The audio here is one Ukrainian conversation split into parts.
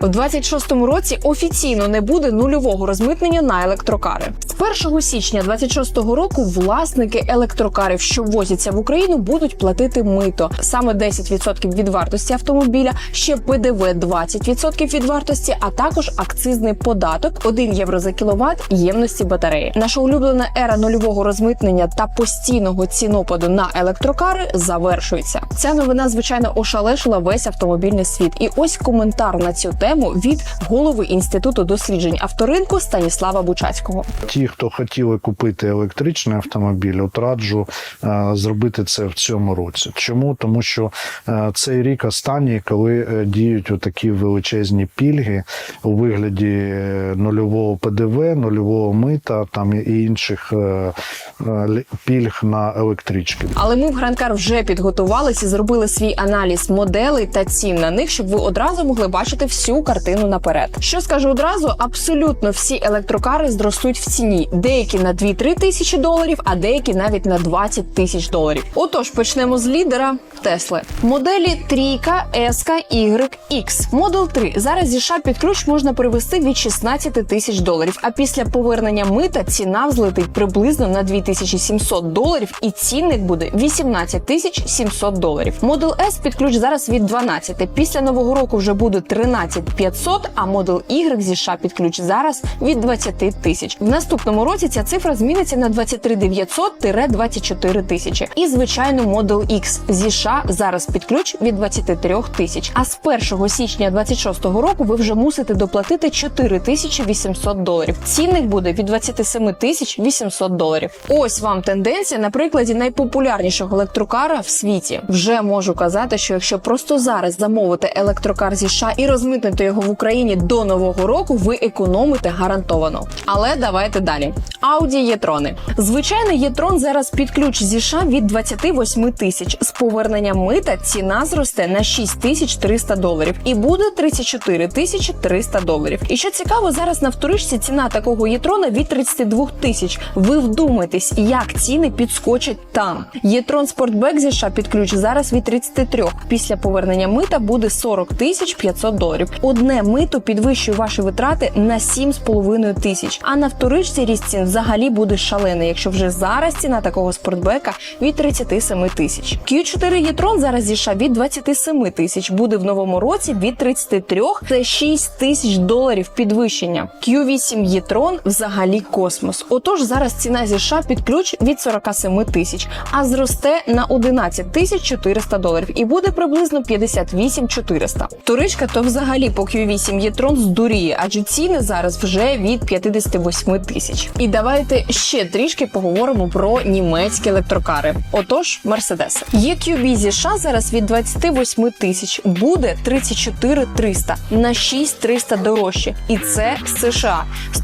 В 26-му році офіційно не буде нульового розмитнення на електрокари. З 1 січня 26-го року власники електрокарів, що ввозяться в Україну, будуть платити мито саме 10% від вартості автомобіля, ще ПДВ 20% від вартості, а також акцизний податок 1 євро за кіловат ємності батареї. Наша улюблена ера нульового розмитнення та постійного цінопаду на електрокари завершується. Ця новина звичайно ошалешила весь автомобільний світ. І ось коментар на цю тему від голови інституту досліджень авторинку Станіслава Бучацького. Ті, хто хотіли купити електричний автомобіль, от раджу е, зробити це в цьому році. Чому? Тому що е, цей рік останній, коли е, діють отакі величезні пільги у вигляді нульового ПДВ, нульового мита там і інших пільг на електрички. Але ми в Гранкар вже підготувалися зробили свій аналіз моделей та цін на них, щоб ви одразу могли бачити всю картину наперед. Що скажу одразу, абсолютно всі електрокари зростуть в ціні. Деякі на 2-3 тисячі доларів, а деякі навіть на 20 тисяч доларів. Отож, почнемо з лідера Тесли. Моделі трійка, S, Y, X. Model 3 зараз зі США під ключ можна привезти від 16 тисяч доларів. А після повернення мита ціна взлетить приблизно на 2700 доларів, і цінник буде 18 тисяч 700 доларів. Model S під ключ зараз від 12. Після нового року вже буде 13 500, а Model Y зі США під ключ зараз від 20 тисяч. В наступному році ця цифра зміниться на 23 900-24 тисячі. І звичайно, Model X зі США зараз під ключ від 23 тисяч. А з 1 січня 26 року ви вже мусите доплатити 4 тисячі 800 доларів. Цінник буде від 27 тисяч 800 доларів. Ось вам тенденція на прикладі найпопулярнішого електрокара в світі. Вже можу казати, що якщо просто зараз замовити електрокар зі США і розмитнити його в Україні до нового року, ви економите гарантовано. Але давайте далі. Audi e-tron. Звичайний e-tron зараз під ключ зі США від 28 тисяч. З поверненням мита ціна зросте на 6 тисяч 300 доларів і буде 34 тисячі 300 доларів. І що цікаво, зараз на вторичці ціна такого єтрона від 32 тисяч. Ви вдумайтесь, як ціни підскочать там. Єтрон Спортбек зі США під ключ зараз від 33. Після повернення мита буде 40 тисяч 500 доларів. Одне мито підвищує ваші витрати на 7,5 тисяч. А на вторичці ріст цін взагалі буде шалений, якщо вже зараз ціна такого спортбека від 37 тисяч. Q4 Єтрон зараз зі США від 27 тисяч. Буде в новому році від 33 це 6 тисяч доларів підвищення. Q8 Єтрон взагалі космос. Отож, зараз ціна зі США під ключ від 47 тисяч, а зросте на 11 тисяч 400 доларів і буде приблизно 58 400. Туричка то взагалі по Q8 Єтрон здуріє, адже ціни зараз вже від 58 тисяч. І давайте ще трішки поговоримо про німецькі електрокари. Отож, Мерседес. EQB зі США зараз від 28 тисяч буде 34 300 на 6 300 дорожче. І це США. З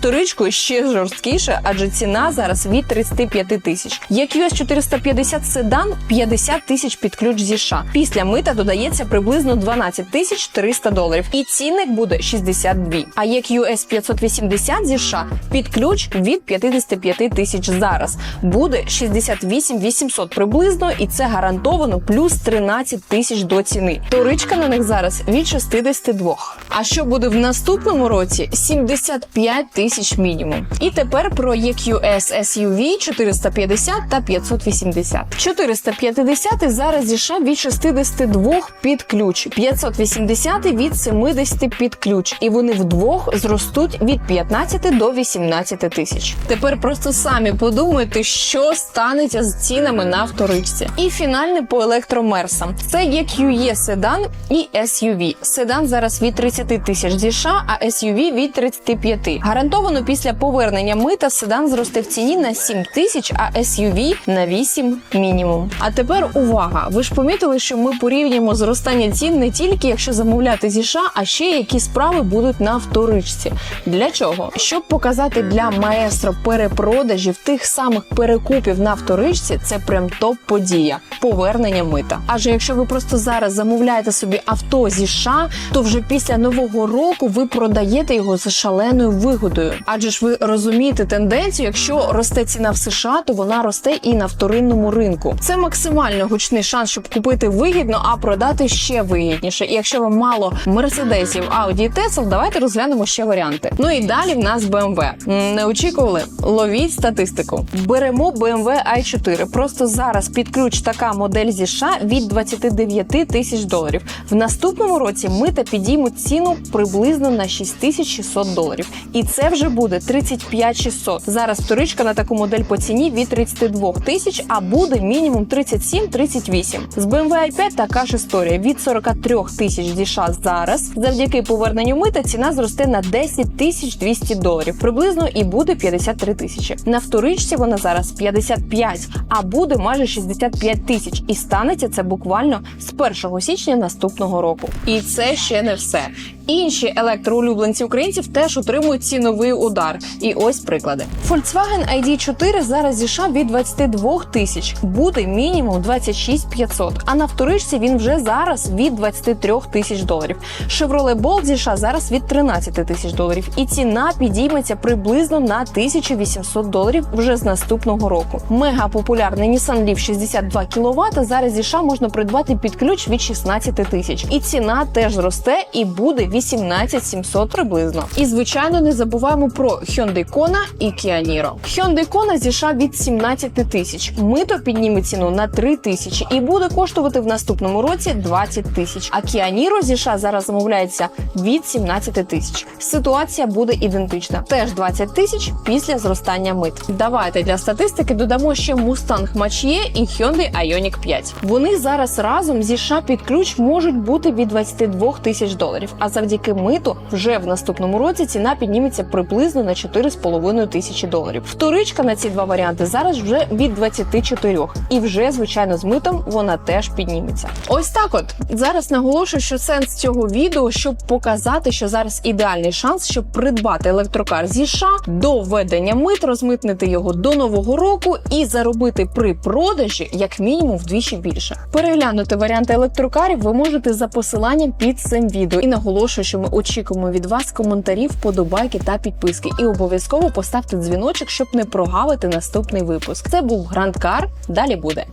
ще жорсткіше, адже ціна зараз від 35 тисяч. EQS 450 седан 50 тисяч під ключ зі США. Після мита додається приблизно 12 тисяч 300 доларів. І цінник буде 62. А EQS 580 зі США під ключ від 55 тисяч зараз. Буде 68 800 приблизно, і це гарантовано плюс 13 тисяч до ціни. Торичка на них зараз від 62. А що буде в наступному році? 75 тисяч мінімум. І тепер про EQS SUV 450 та 580. 450 зараз зі США від 62 під ключ, 580 від 70 під ключ, і вони вдвох зростуть від 15 до 18 тисяч. Тепер просто самі подумайте, що станеться з цінами на вторичці. І фінальне по електромерсам. Це є QE седан і SUV. Седан зараз від 30 тисяч зі США, а SUV від 35. Гарантовано після повернення мита седан зросте в ціні на 7 тисяч, а SUV на 8 мінімум. А тепер увага! Ви ж помітили, що ми порівнюємо зростання цін не тільки якщо замовляти зі США, а ще які справи будуть на вторичці. Для чого? Щоб показати для маестро перепродажів тих самих перекупів на вторичці, це прям топ-подія повернення мита. Адже якщо ви просто зараз замовляєте собі авто зі США, то вже після нового року ви продаєте його за шаленою вигодою. Адже ж ви розумієте тенденцію, якщо росте ціна в США, то вона росте і на вторинному ринку. Це максимально гучний шанс, щоб купити вигідно, а продати ще вигідніше. І якщо вам мало мерседесів, Мерседесів, Audi і Tesla, давайте розглянемо ще варіанти. Ну і далі в нас BMW. Не очікували? Ловіть статистику. Беремо BMW i4. Просто зараз під ключ така модель зі США від 29 тисяч доларів. В наступному році мита підіймуть ціну приблизно на 6600 доларів. І це вже буде 35 600. Зараз вторичка на таку модель по ціні від 32 тисяч, а буде мінімум 37-38. З BMW i5 така ж історія. Від 43 тисяч діша зараз. Завдяки поверненню мита ціна зросте на 10 тисяч 200 доларів. Приблизно і буде 53 тисячі. На вторичці вона зараз 55, а буде майже 65 тисяч. І станеться це буквально з 1 січня наступного року. І це ще не все. Інші електроулюбленці українців теж отримують ціновий удар. І ось приклади: Volkswagen ID4 зараз зі США від 22 тисяч, буде мінімум 26 500, А на вторичці він вже зараз від 23 тисяч доларів. Chevrolet Bolt зі США зараз від 13 тисяч доларів, і ціна підійметься приблизно на 1800 доларів вже з наступного року. Мега популярний Nissan Leaf 62 кВт зараз зі США можна придбати під ключ від 16 тисяч, і ціна теж зросте і буде 18 700 приблизно. І звичайно, не забуваємо про Hyundai Kona і Kia Niro. Hyundai Kona зі від 17 тисяч. Мито підніме ціну на 3 тисячі і буде коштувати в наступному році 20 тисяч. А Kia Niro зі США зараз замовляється від 17 тисяч. Ситуація буде ідентична. Теж 20 тисяч після зростання мит. Давайте для статистики додамо ще Mustang Mach-E і Hyundai Ioniq 5. Вони зараз разом зі США під ключ можуть бути від 22 тисяч доларів. А завдяки миту вже в наступному році ціна підніметься приблизно на 4,5 тисячі доларів. Вторичка на ці два варіанти зараз вже від 24. І вже звичайно з митом вона теж підніметься. Ось так, от зараз наголошую, що сенс цього відео, щоб показати, що зараз ідеальний шанс, щоб придбати електрокар зі США до введення мит, розмитнити його до нового року і заробити при продажі як мінімум вдвічі більше. Переглянути варіанти електрокарів ви можете за посиланням під цим відео. І наголошую, що ми очікуємо від вас коментарів, вподобайки та підписки. І обов'язково поставте дзвіночок, щоб не прогавити наступний випуск. Це був Гранд Кар. Далі буде.